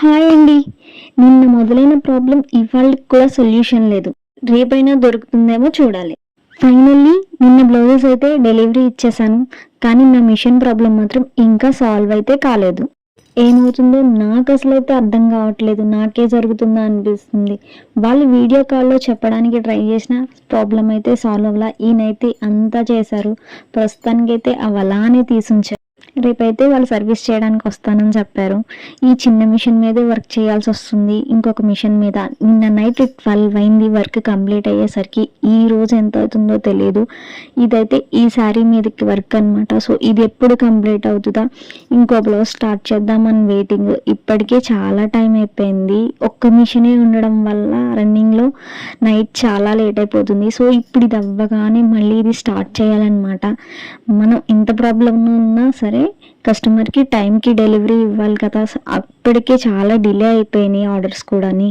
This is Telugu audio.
హాయ్ అండి. నిన్న మొదలైన ప్రాబ్లం ఇవాళకి కూడా సొల్యూషన్ లేదు. రేపైనా దొరుకుతుందేమో చూడాలి. ఫైనల్లీ నిన్న బ్లౌజెస్ అయితే డెలివరీ ఇచ్చేసాను. కానీ నా మిషన్ ప్రాబ్లం మాత్రం ఇంకా సాల్వ్ అయితే కాలేదు. ఏమవుతుందో నాకు అసలు అయితే అర్థం కావట్లేదు. నాకే జరుగుతుందా అనిపిస్తుంది. వాళ్ళు వీడియో కాల్లో చెప్పడానికి ట్రై చేసిన ప్రాబ్లం అయితే సాల్వ్ అవ్వాల. ఈయనైతే అంతా చేశారు. ప్రస్తుతానికైతే అవలానే అలానే తీసుంచారు రేపైతే వాళ్ళు సర్వీస్ చేయడానికి వస్తానని చెప్పారు. ఈ చిన్న మిషన్ మీదే వర్క్ చేయాల్సి వస్తుంది. ఇంకొక మిషన్ మీద నిన్న నైట్ ట్వెల్వ్ అయింది వర్క్ కంప్లీట్ అయ్యేసరికి ఈ రోజు ఎంత అవుతుందో తెలియదు ఇదైతే ఈ శారీ మీదకి వర్క్ అనమాట సో ఇది ఎప్పుడు కంప్లీట్ అవుతుందా? ఇంకో బ్లౌజ్ స్టార్ట్ చేద్దామని వెయిటింగ్ ఇప్పటికే చాలా టైం అయిపోయింది. ఒక్క మిషనే ఉండడం వల్ల రన్నింగ్లో నైట్ చాలా లేట్ అయిపోతుంది. సో ఇప్పుడు ఇది అవ్వగానే మళ్ళీ ఇది స్టార్ట్ చేయాలన్నమాట. మనం ఎంత ప్రాబ్లం ఉన్నా సరే కస్టమర్కి టైంకి డెలివరీ ఇవ్వాలి కదా. అప్పటికే చాలా డిలే అయిపోయినాయి ఆర్డర్స్ కూడాని.